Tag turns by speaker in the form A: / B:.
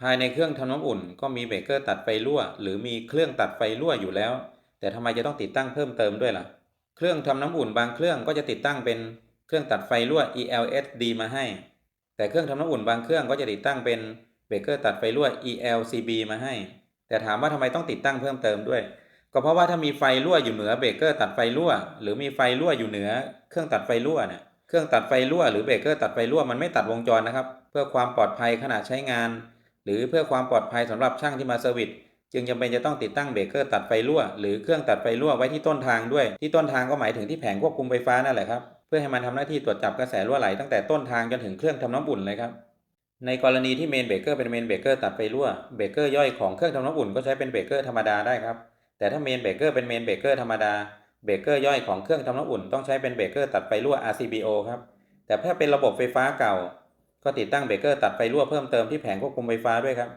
A: ภายในเครื่องทำน้ำอุ่น ก็มีเบรกเกอร์ตัดไฟรั่ว หรือมีเครื่องตัดไฟรั่วอยู่แล้ว แต่ทำไมจะต้องติดตั้งเพิ่มเติมด้วยล่ะ เครื่องทำน้ำอุ่นบางเครื่องก็จะติดตั้งเป็นเครื่องตัดไฟรั่ว ELSD มาให้ แต่เครื่องทำน้ำอุ่นบางเครื่องก็จะติดตั้งเป็นเบรกเกอร์ตัดไฟรั่ว ELCB มาให้ แต่ถามว่าทำไมต้องติดตั้งเพิ่มเติมด้วย ก็เพราะว่าถ้ามีไฟรั่วอยู่เหนือเบรกเกอร์ตัดไฟรั่ว หรือมีไฟรั่วอยู่เหนือ เครื่องตัดไฟรั่วเนี่ยเครื่องตัดไฟรั่วหรือเบรกเกอร์ตัดไฟรั่วมันไม่ตัดวงจรนะครับ เพื่อความปลอดภัยขณะใช้งาน รือเพื่อความปลอดภัยสำหรับช่างที่มาเซอร์วิสจึงจำเป็นจะต้องติดตั้งเบรกเกอร์ตัดไฟรั่ว หรือเครื่องตัดไฟรั่วไว้ที่ต้นทางด้วย ที่ต้นทางก็หมายถึงที่แผงควบคุมไฟฟ้านั่นแหละครับเพื่อให้มันทำหน้าที่ตรวจจับกระแสรั่วไหลตั้งแต่ต้นทางจนถึงเครื่องทำน้ำอุ่นเลยครับในกรณีที่เมนเบรกเกอร์เป็นเมนเบรกเกอร์ตัดไฟรั่วเบรกเกอร์ย่อยของเครื่องทำน้ำอุ่นก็ใช้เป็นเบรกเกอร์ธรรมดาได้ครับแต่ถ้าเมนเบรกเกอร์เป็นเมนเบรกเกอร์ธรรมดาเบรกเกอร์ย่อยของเครื่องทำน้ำอุ่นต้องใช้เป็นเบรกเกอร์ตัดไฟรั่ว RCBO ครับแต่ถ้าเป็นระบบไฟฟ้าเก่า ก็ติดตั้งเบรกเกอร์ตัดไฟรั่วเพิ่มเติมที่แผงควบคุมไฟฟ้าด้วยครับ